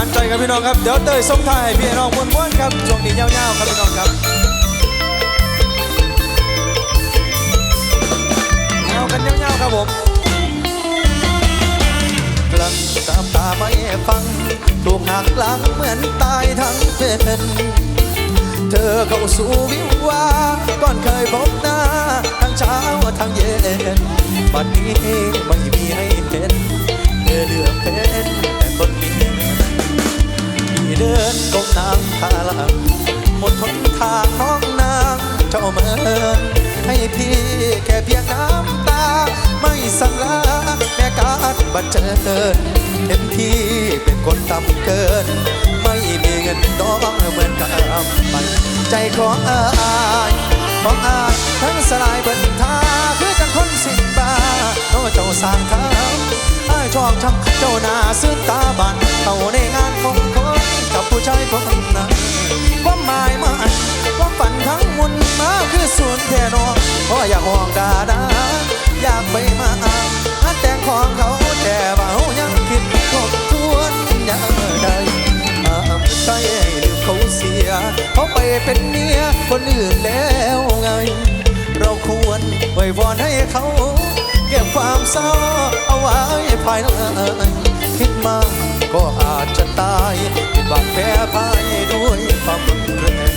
านใจครับพี่น้องครับ เดี๋ยวเตยส่งท้ายให้พี่น้องมวนๆครับช่วงนี้ยาวๆครับพี่น้องครับยาวกันยาวๆครับผมกลั้นตามตาไม่ฟัง ถูกหักหลังเหมือนตายทั้งเป็นเธอเข้าสู่วิวาก่อนเคยพบหน้า ทั้งเช้าทั้งเย็นบัดนี้ไม่มีให้เห็นเธอเลือกเป็นแต่คนมี เดินก้มน้ำตาลังหมดทนทางน้องนางเจ้าเมินให้พี่แค่เพียงน้ำตา ไม่สั่งลาแม่การบัดเจิญเห็นพี่เป็นคนทำเกิน ไม่มีเงินดองเหมือนกับมันใจของอายของอายทั้งสลายบนทาคือจังคนสิ้นบาโน้เจ้าสร้างคำอายชอบช้ำเจ้าหน้าซึ้งตาบานเข้าในงานมงคล กับผู้ชายคนนั้นความหมายมันความฝันทั้งมุนมาคือส่วนแค่นอนเพราะอยากห่วงดาดาอยากไปมาอาหัดแต่งของเขาแต่ว่าเขายังคิดทบทวนยังใดห้าใจให้ลืมเขาเสียเขาไปเป็นเมียคนอื่นแล้วไง เราควรไว้วอนให้เขาเก็บความเศร้าเอาไว้ภายในคิดมากก็อาจจะตาย หวังแพ้พ่ายด้วยความรุนแรง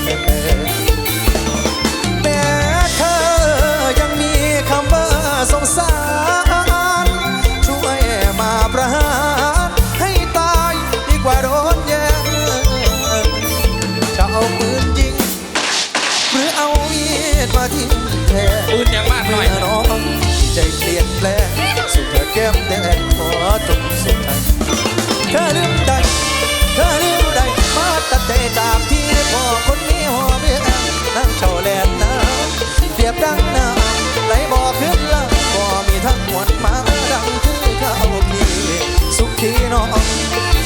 แม้เธอยังมีคำว่าสงสาร ช่วยมาประหารให้ตายดีกว่าโดนแย่งจะเอาปืนยิง หรือเอามีดมาทิ้งแทนปืนยังมากหน่อยน้องใจเปลี่ยนแปลงสุดเธอแก้มแดงขอจบสุดท้ายเธอลืมได้ ตากที่พ่อคนนี้หัวเบี้ยนั่งเจ้าแลนน้ำเรียบดังน้ำไหลบ่อขึ้นละบ่มีทั้งหมดมาดังคือเขาพี่สุขีน้อง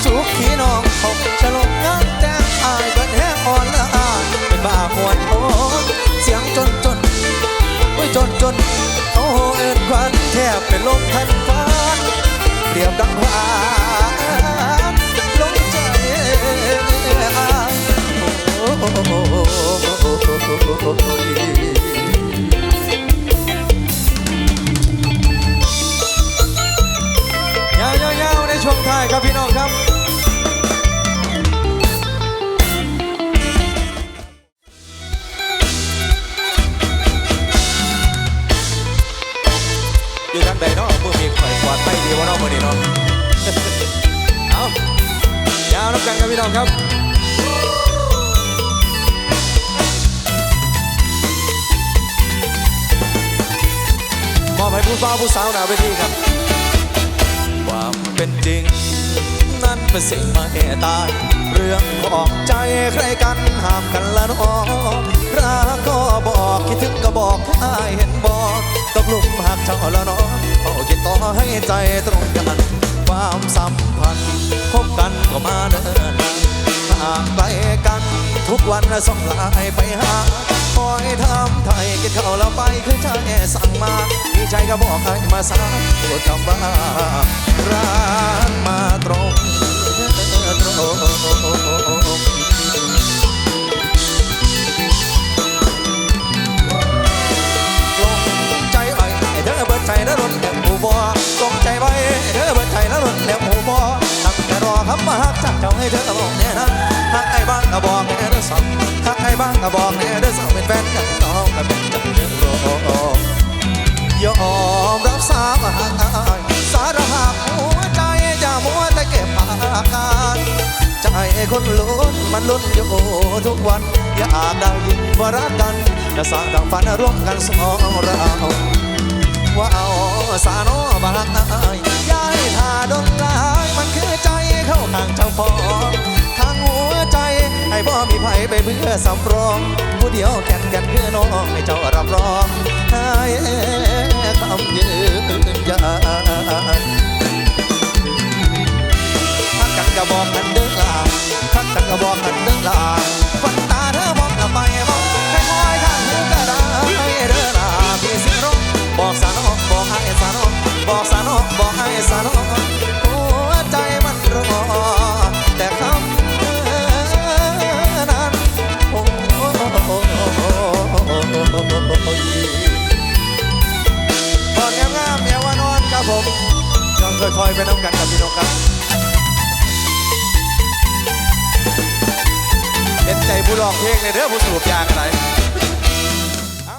สุขีน้องเขาฉลองงานแต่งอายเบิดแห้งอ่อนละอายเป็นบ้าหวนโอนเสียงจนจนโอ้ยจนจนโอ้เอินควันแทบเป็นลมทันฟ้าเรียบดังหวา อ้ยยาวๆๆในช่วงท้ายครับพี่น้องครับอยู่ทางใดเนาะมือมีข่อยกวาดไปดีวะเนาะมือนี้เนาะเอายาวนับกันครับพี่น้องครับ มอบให้ผู้ฟ้าผู้สาวหน้าเวทีครับ ความเป็นจริง นั้นเป็นสิ่งไม่ตาย เรื่องของใจใครกันห้ามกันละน้องรักก็บอกคิดถึงก็บอกถ้าเห็นบอกตกลุมหักเจ้าล้วเน้องเฝ้าคิดต่อให้ใจตรงกันความสัมพันธ์คบกันก็มาเดินนานห่างไกลกัน ทุกวันส่งลน์ไปหาคอยทำไทย แล้วไปคือใจสั่งมาดีใจก็บอกให้มาสาพูดคำว่ารักมาตรงตรงใจไว้ให้อเบิดใจแล้วรถแล้หมูบอลงใจไว้ให้อเบิดใจแล้วรถแล้วหมูบอตั้งแต่รอคำมาฮักจากา ให้เธอบอกแน่นะฮักไอ้บ้างก็บอกแน่เด้อสาวฮักไอ้บ้างก็บอกแน่เด้อสาวเป็นแฟนกันน้องและเป็นใจเรื่องรอยอมรับสาวหักอายสารหักหัวใจอย่ามัวแต่เก็บอาการใจคนลุ้นมันลุ้นอยู่ทุกวันอย่ากได้ยินว่ารักกันจะสร้างทางฝันร่วมกันสองเราว่าเอาสาโนบางอายย้ายทาดนลา คือใจเข้าข้างเจ้าพองทางหัวใจให้บ่มีไผไปเพื่อสำรอง ผู้เดียวแก่นกันคือน้องให้เจ้ารับรองให้คำยืนยันทักกันก็บอกกันเด้อลาทักกันก็บอกกันเด้อลา ค่อยๆไปน้ำกันกับพี่น้องครับเห็นใจผู้ร้องเพลงในเด้องผู้สูบยางอะไรเอา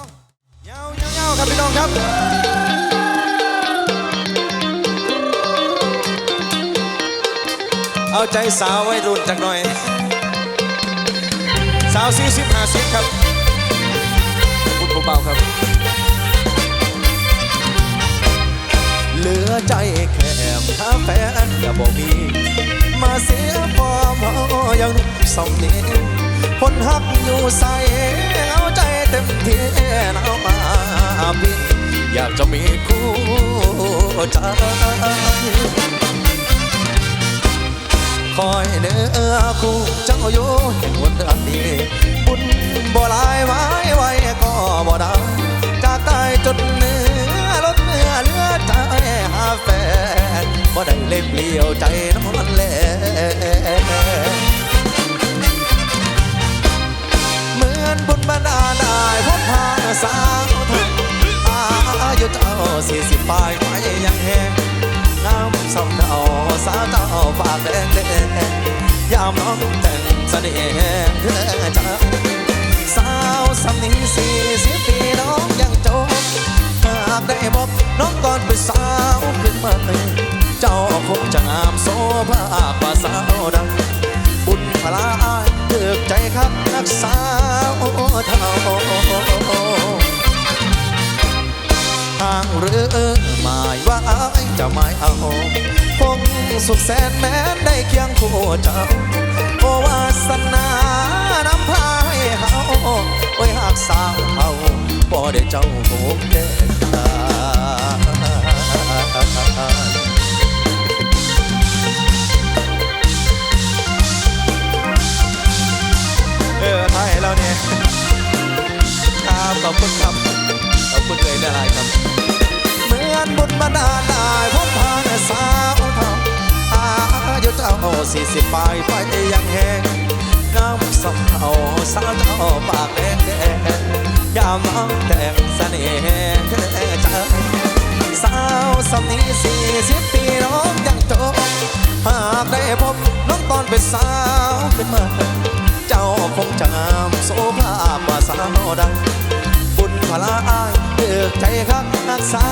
เงาเงาเงาครับพี่น้องครับเอาใจสาววัยรุ่นจักหน่อย สาวสี่สิบห้าสิบครับพูดเบาๆครับ เหลือใจ แค่หาแฟนอย่าบอกมี มาเสียฟอร์มเอาอย่างนุ่มสองนี้คนหักอยู่ใส่เอาใจเต็มที่เอามาพี่อยากจะมีคู่ใจคอยเนื้อคู่เจ้าอยู่แห่งวัน ใจน้ำมันแลเหมือนบุญบรรดาได้พบพาสาวไทยอายุเจ้าสี่สิบปลายไปยังแหงน้ำสำเนาสาวเจ้าปากแดงแดงยามน้องแต่งเสน่ห์เธอจังสาวสำนีสี่สิบปีน้องยังโจบหากได้พบน้องก่อนเป็นสาว ภาคกว่าสาวดังบุญพลาอายเลือกใจครับนักสาวเท่าทางเรือหมายว่าอายจะไม่เอาคงสุขแสนแม้นได้เคียงคู่เจ้าโอวาสนานำพาให้เฮาไว้หักสาวเฮาบ่ได้เจ้าโกงเด็ดขา ขอบคุณครับ ขอบคุณเลยนะไรครับ เหมือนบุญมาดาลได้พบพาแม่สาวเท่าอายุเจ้าสี่สิบปลายไปยังแหงงามสมเทาสาวเจ้าปากแดงแดงยามน้องแต่งเสน่ห์เธอใจสาวสำนีสี่สิบปีน้องยังโตหากได้พบน้องตอนเป็นสาวขึ้นมา เจ้าคงจะงามโสภาพกว่าสาวดัง พลาอายเลือกใจครับนักสา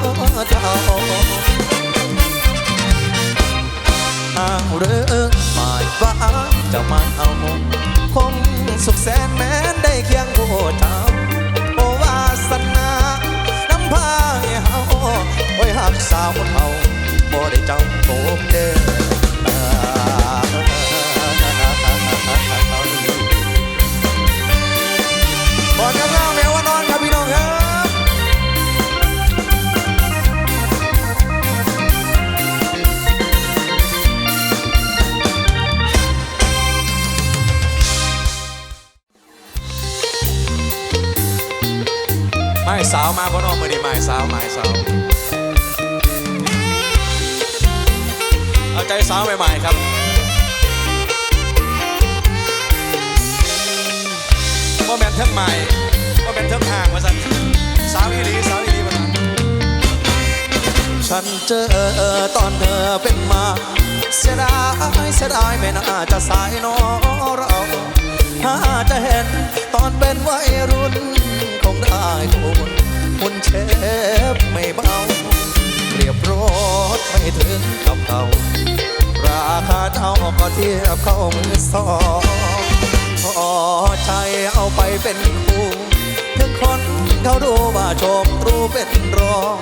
วเจ้าอ้างเรื่องหมายว่าจะมาเอาคงสุขแสนแม้นได้เคียงคู่เจ้าโอวาสนาน้ำพาให้เฮาไว้หักสาวเฮาบ่ได้เจ้าโกบเด้อบอลกันเล่า สาวมาพ่อน้องมือดีไม้สาวไม้สาวเอาใจสาวใหม่ๆครับว่าแมนเทิงใหม่ว่าแมนเทิงห่างมาสั่นสาวอีหลีสาวอีหลีมาสั่นฉันเจอตอนเธอเป็นมา เสียดายเสียดายไม่น่าจะสายน้อเราถ้าจะเห็นตอนเป็นวัยรุ่น เทียบเข้ามือสองพอใจเอาไปเป็นคู่ถึงคนเขาดูว่าชครู้เป็นรอง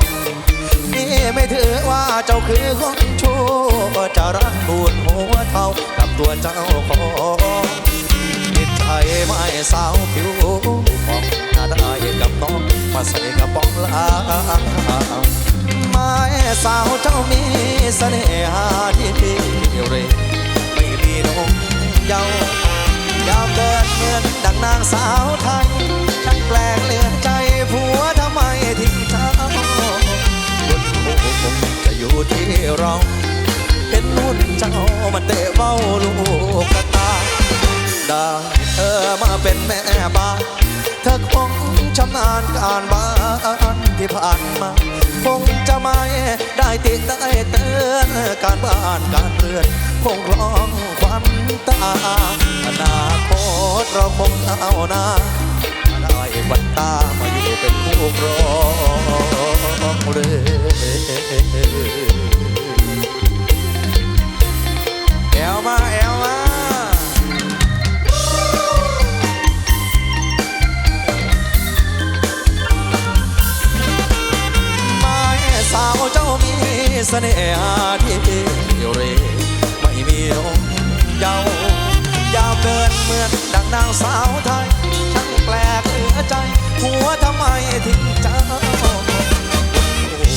นี่ไม่ถือว่าเจ้าคือคนชั่วจะรักบุญหัวเท่ากับตัวเจ้าของจิตใจไม่สาวผิวมองหน้าได้กับน้องมาใส่กระป๋องลาไม่สาวเจ้ามีเสน่ สาวไทยช่างแปลกเหลือใจผัวทำไมทิ้งเจ้าบนโอ้ผมจะอยู่ที่เราเห็นนุ่นเจ้ามันเตะเบ้าลูกกระตาด้เธอมาเป็นแม่บ้านเธอคงชำนาญการบ้านที่ผ่านมา คงจะไม่ได้ติดได้เตือนการบ้านการเรือน คงร้องควันตาอนาคต เราคงเอาหน้าได้วันตามาอยู่เป็นคู่ครองเรือแอวมาแอวมาม้สาวเจ้ามีเสน่หาที่เยวเรไม่มีลมเยา ยาวเกินเหมือนดังนางสาวไทย ช่างแปลกเหลือใจ หัวทำไมทิ้งเจ้า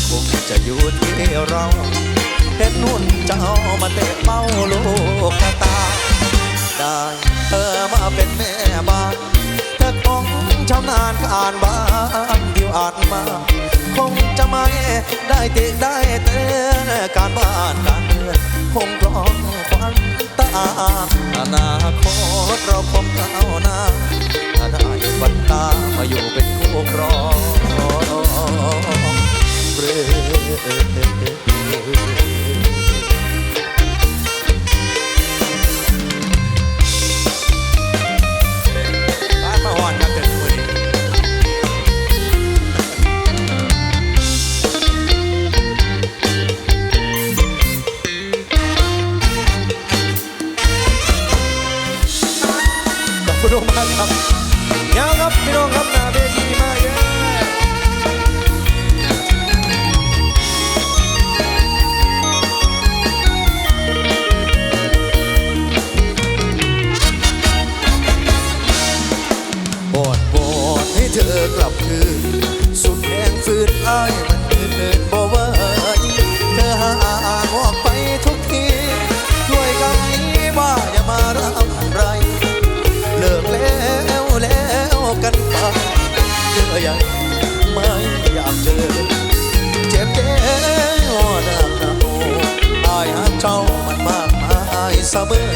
คงจะอยู่ที่เราเห็นหุ่นเจ้ามาเตะเมาลูกตา ได้เธอมาเป็นแม่บ้านเธอคงชำนาญการบ้านที่อ่านมา คงจะไม่ได้ติได้เตือนการบ้านการเมืองคงร้องควัน อนาคตเราคงก้าวหน้าถ้าได้บรรดามาอยู่เป็นคู่ครองเรือ มันเดินบ่ไหวเธอหางอกไปทุกที ด้วยกันนี้ว่าอย่ามารับไร เลิกแล้วแล้วกันไปเจอยังไม่อยากเจอ เจ็บเจ็บดักหนาอายหาเจ้ามันมากมายเสมอ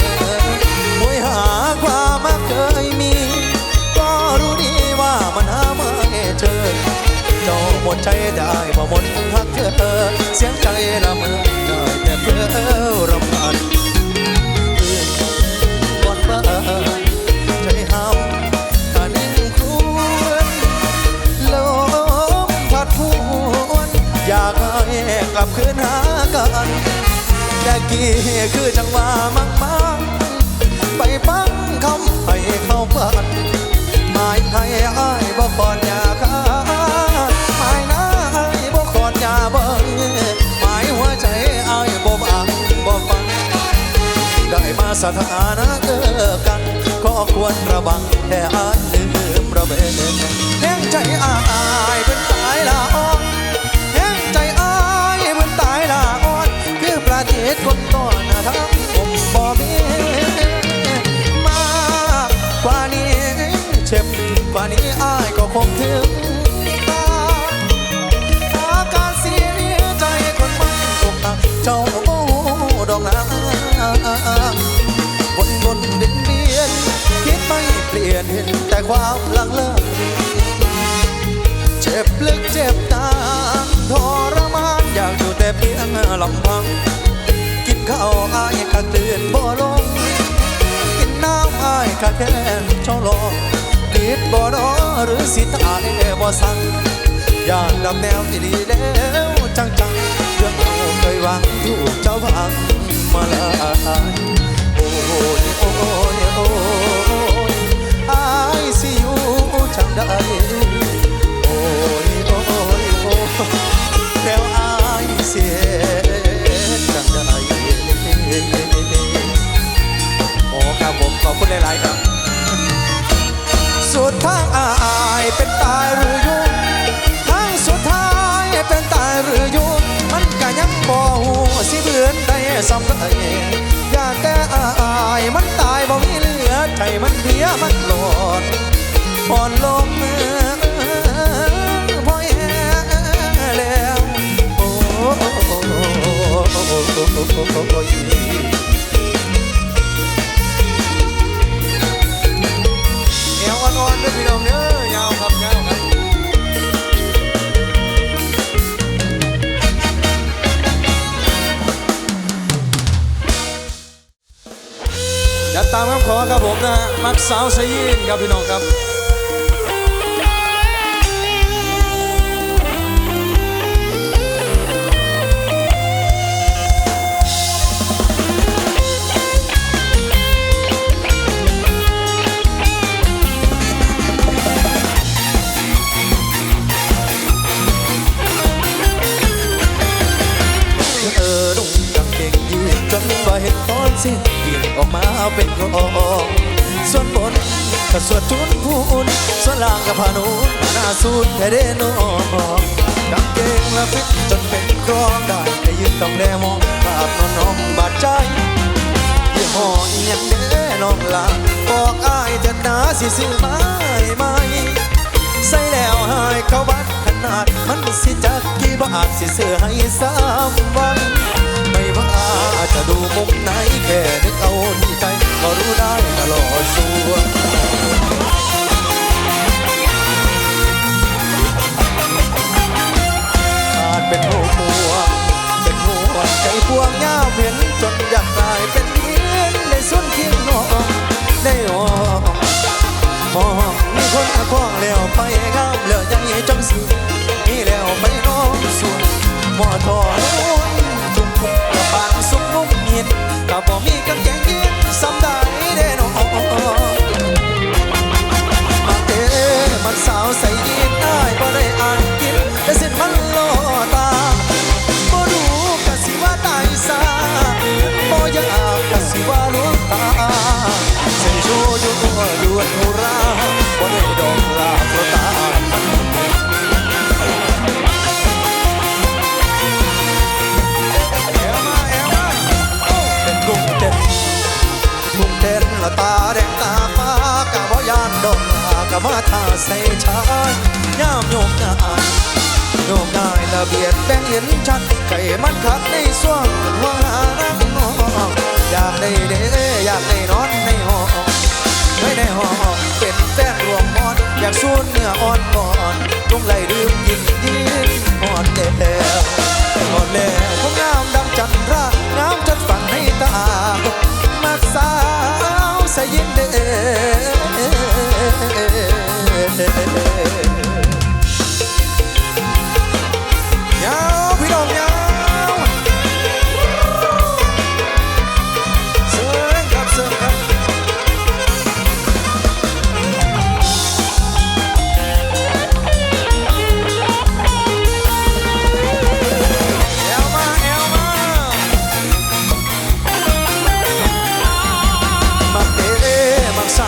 ใจได้บ่หมดทักเธอ เสียงใจละเมอได้แต่เพื่อรำพันก่อนบ้านใจห้ำถ้านิ่งครวนลมพัดพวนอยากให้กลับคืนหากันแต่กี้คือจังหวะมักมักไปฟังคำให้เข้าฝันหมายให้อ้ายบ่ก่อน สถานะเจอกัน ก็ควรระวังแต่อาจลืมระเบิด นเห็นแต่ความหลังเลิกเจ็บลึกเจ็บนานทรมานอยากอยู่แต่เพียงลำพัง กินข้าวอายกะเตือนบ่ลง กินน้ำอายกะแค่นเจ้าลองผิดบ่ดอหรือสิตายบ่สั่งย่านดำแนวที่ดีแล้วจังจังๆเรื่องเราเคยวางถูกเจ้าพังมาลายโอ้ยโอ้ยโอ้ยอายสิอยู่ จังใดโอ้ยโอ้ยโอ้ยแล้วอายเสียจังใดโอ้ครับผมขอบคุณหลายๆครับ สุดทางอายเป็นตายหรือยู่ทางสุดท้ายเป็นตายหรือยู่มันก็ยังบ่หูสิเบือนได้สำไรอ ตามคำขอครับผมนะฮะมักสาวสยินครับพี่น้องครับ งออกมาเป็นกองส่วนบนก็สวดทุนพูนส่วนล่างก็พานุนมาหน้าสูดให้ได้นองกางเกงละฟิตจนเป็นกรองได้ได้ยืนต้องแลมองภาพนองน้องบาดใจยี่ห้ออีหยังเด้น้องลาบอกอายเถิดนาสิซื้อไม้ไหมใส่แล้วหายเขาบัดขนาดมันสิจักกี่บาทสิซื้อให้สามวัน ไม่ว่าจจะดูมุมไหนแค่นึกเอาที่ใจก็รู้ได้ตลอดส่วนอาดเป็นหัวมัวเป็นหัวใจพวงยาวเห็น กะมาท่าใส่ชายย่ามโยมงายโยมงายระเบียดแบ่งเห็นชัดไก่มันขัดในส่วงวหานักนองอยากได้เด้อยากได้นอนในห้องไม่ในห้องเป็นแฟนรวมมอนอยากสูนเนื้ออ่อนก่อนลงไหลดื่มยินยิ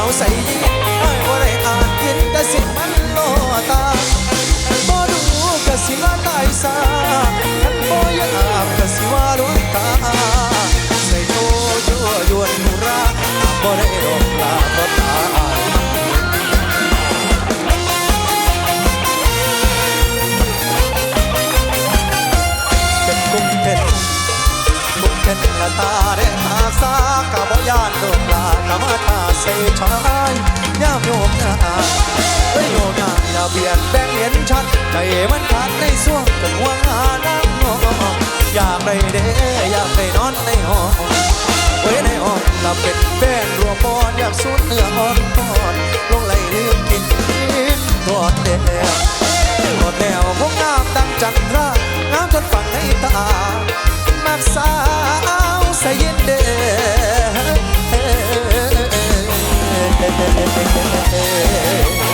มักส ชายย่าโยมหน้าเฮ้ยโยมหนาอย่าเบียนแบ่งเห็นชัดใจมันขาดในส่วงจนหัวหาน้ำนองอยากได้เด้อยากได้นอนในห้องเว้ยในห้องเราเป็นแฟนรวมบอนอยากสูดเนื้ออ่อนปอดลงไหลลืมกินทอดแด้ทอดแล้วคงงามดังจันทรางามจนฝังในตามากสาวใส่เย็นเด้ Thank you.